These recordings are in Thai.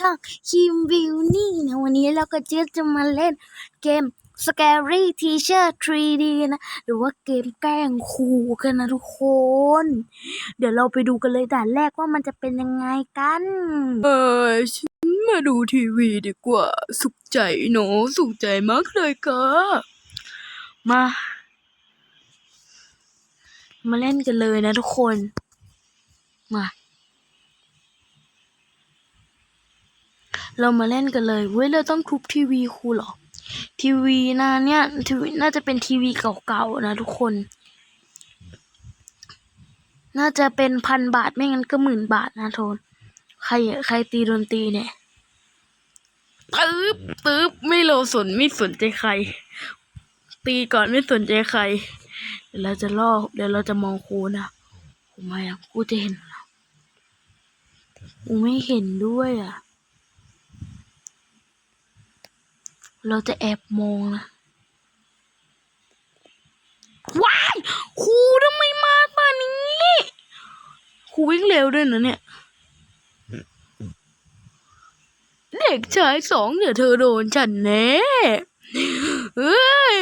ช่องคิมวิวนี่นะวันนี้เราก็จะจะมาเล่นเกม Scary Teacher 3D นะ หรือว่าเกมแกล้งครูกันนะทุกคน เดี๋ยวเราไปดูกันเลยด่านแรกว่ามันจะเป็นยังไงกัน เออฉันมาดูทีวีดีกว่า สุขใจเนอะสุขใจมากเลยค่ะมา มาเล่นกันเลยนะทุกคน มา เรามาเล่นกันเลยเว้ยเราต้องทุบทีวีครูหรอ ทีวีนะเนี่ยทีวีน่าจะเป็นทีวีเก่าๆนะทุกคน น่าจะเป็นพันบาทไม่งั้นก็หมื่นบาทนะโทน ใครใครตีโดนตีเนี่ยตึ๊บตึ๊บไม่โลสนไม่สนใจใคร ตีก่อนไม่สนใจใคร เดี๋ยวเราจะล่อเดี๋ยวเราจะมองครูนะครูมายังครูจะเห็นเหรอครูไม่เห็นด้วยอะ เราจะแอบมองนะว้ายครูทำไมมาป่านนี้ครูวิ่งเร็วด้วยนะเนี่ย เด็กชายสองเดี๋ยวเธอโดนฉันแน่เฮ้ย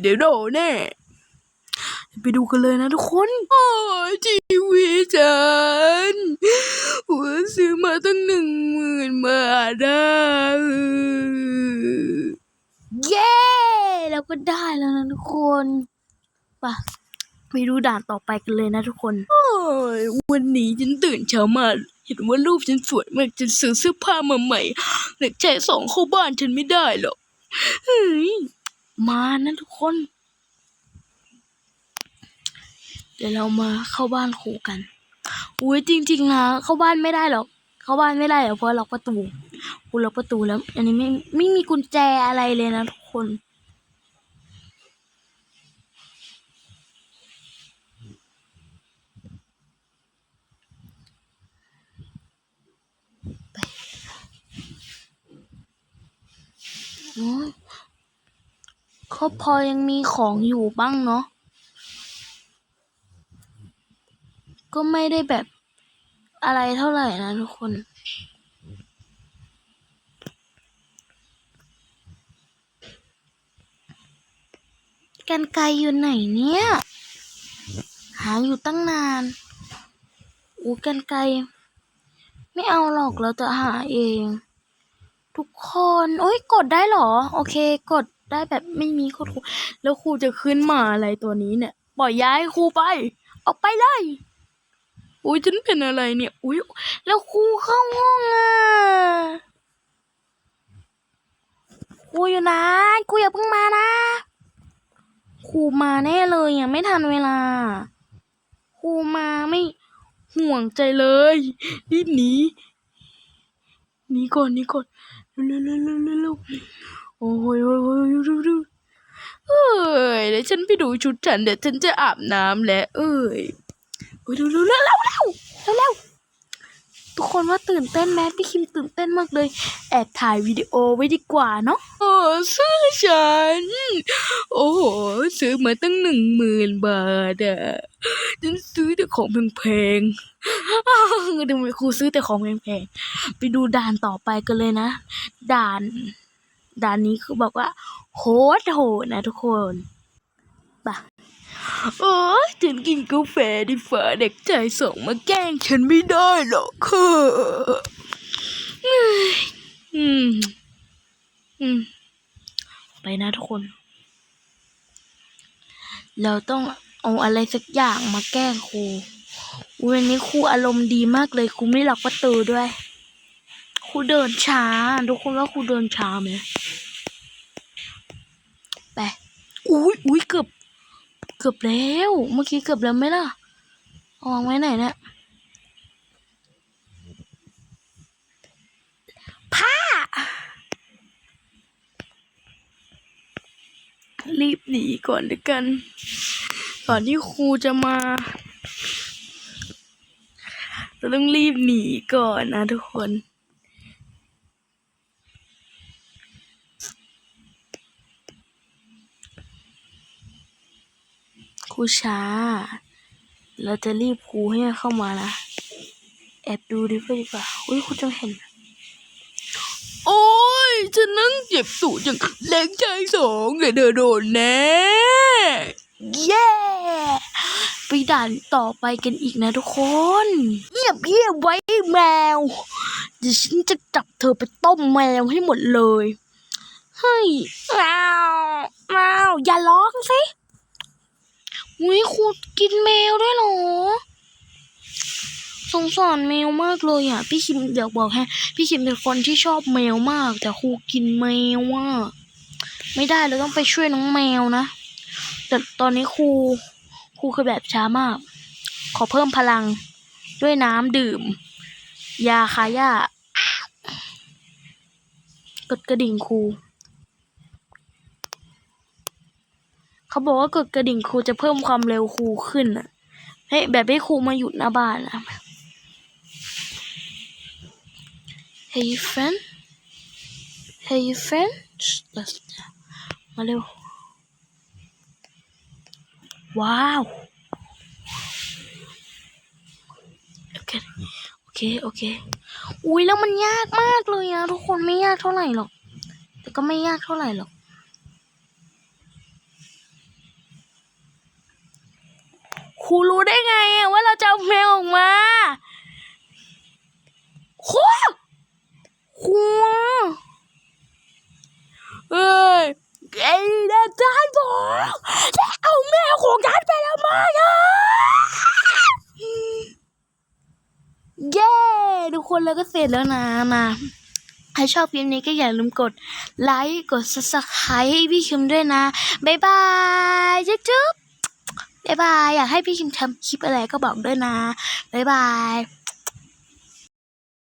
เดี๋ยวโดนแน่ไปดูกันเลยนะทุกคน โอ้ยทีวีฉันหัวซื้อมาตั้งหนึ่งหมื่นบาทนะ เย้เราก็ได้แล้วนะทุกคนไปะไปดูด่านต่อไปกันเลยนะทุกคน โอ้ยวันนี้ฉันตื่นเช้ามา เห็นว่ารูปฉันสวยมากฉันซื้อเสื้อผ้ามาใหม่เด็กชายสองเข้าบ้านฉันไม่ได้หรอกเฮ้ยมานะทุกคน เดี๋ยวเรามาเข้าบ้านครูกันอุ้ยจริง ๆ นะ เข้าบ้านไม่ได้หรอก เข้าบ้านไม่ได้เพราะล็อกประตูกูล็อกประตูแล้ว อันนี้ไม่ไม่มีกุญแจอะไรเลยนะทุกคนเขาพอยังมีของอยู่บ้างเนาะก็ไม่ได้แบบ อะไรเท่าไหร่นะทุกคน กันไกลอยู่ไหนเนี่ย หาอยู่ตั้งนานอู้กันไกล ไม่เอาหรอกเราจะหาเอง ทุกคนโอ้ยกดได้เหรอ โอเค กดได้แบบไม่มีครูแล้วครูจะขึ้นมาอะไรตัวนี้เนี่ย ปล่อยย้ายครูไป ออกไปเลย อุ้ยฉันเป็นอะไรเนี่ย อุ้ยแล้วครูเข้าห้องอะครูอยู่นะครูอย่าเพิ่งมานะครูมาแน่เลยอะไม่ทันเวลาครูมาไม่ห่วงใจเลยรีบหนีหนีก่อนหนีก่อนเร็วเร็วเร็วเร็วโอ้ยโอ้ยโอ้ยเร็วเร็วเอ้ยเดี๋ยวฉันไปดูชุดฉันเดี๋ยวฉันจะอาบน้ำแล้วเอ้ย อ้ยเร็วเร็วเร็วเร็วเร็วเร็วๆทุกคนว่าตื่นเต้นไหมพี่คิมตื่นเต้นมากเลย แอบถ่ายวิดีโอไว้ดีกว่าเนาะโอ้เสื้อฉัน โอ้โหซื้อมาตั้งหนึ่งหมื่นบาทอะฉันซื้อแต่ของแพงๆอ้าวทำไมครูซื้อแต่ของแพงๆไปดูด่านต่อไปกันเลยนะ ด่าน ด่านนี้คือบอกว่า โหดโหดนะทุกคนไปะ โอ้ยฉันกินกาแฟดีฝ่าเด็กใจส่งมาแกล้งฉันไม่ได้หรอกค่ะอืม อืม ไปนะทุกคน เราต้องเอาอะไรสักอย่างมาแกล้งครูวันนี้ครูอารมณ์ดีมากเลยครูไม่ล็อกประตูด้วยครูเดินช้า ทุกคนว่าครูเดินช้าไหมไปอุ้ยอุ้ยเกือบ เกือบแล้ว เมื่อกี้เกือบแล้วไหมล่ะเองไว้ไหนเนี่ยผ้า รีบหนีก่อนเดียกัน ก่อนที่ครูจะมา เราต้องรีบหนีก่อนนะทุกคน ครูช้า เราจะรีบครูให้เข้ามานะ แอบดูดีกว่าดีกว่า อุ้ยคุณจะเห็น โอ้ยฉันนั่งเจ็บสูดอย่างเล็กชายสองเลยเธอโดนแน่เย้ไปด่านต่อไปกันอีกนะทุกคนเงียบเงียบไว้แมวเดี๋ยวฉันจะจับเธอไปต้มแมวให้หมดเลย เฮ้ยแมวแมวอย่าร้องสิ อุ้ยครูกินแมวด้วยเหรอ สงสารแมวมากเลยอะ พี่คิมเดี๋ยวบอกให้พี่คิมเป็นคนที่ชอบแมวมาก แต่ครูกินแมวอะไม่ได้เราต้องไปช่วยน้องแมวนะ แต่ตอนนี้ครูครูคือแบบช้ามาก ขอเพิ่มพลังด้วยน้ำดื่ม ยาคาย่ากดกระดิ่งครู เขาบอกว่ากดกระดิ่งครูจะเพิ่มความเร็วครูขึ้นอะให้แบบให้ครูมาหยุดหน้าบ้านอะ Hey friend Hey friend มาเร็ว ว้าว โอเค โอเค โอเค อุ้ยแล้วมันยากมากเลยอะทุกคนไม่ยากเท่าไหร่หรอก แต่ก็ไม่ยากเท่าไหร่หรอก ครูรู้ได้ไงว่าเราจะเอาแมวออกมาครูครูเอ้ยไอ้เด็กชายบอกจะเอาแมวของฉันไปแล้วมาอะเย้ทุกคนแล้วก็เสร็จแล้วนะมาใครชอบคลิปนี้ก็อย่าลืมกดไลค์ กด subscribe ให้พี่คิมด้วยนะ บ๊ายบาย จุ๊บ บ๊ายบาย อยากให้พี่คิมทำคลิปอะไรก็บอกด้วยนะ บ๊ายบาย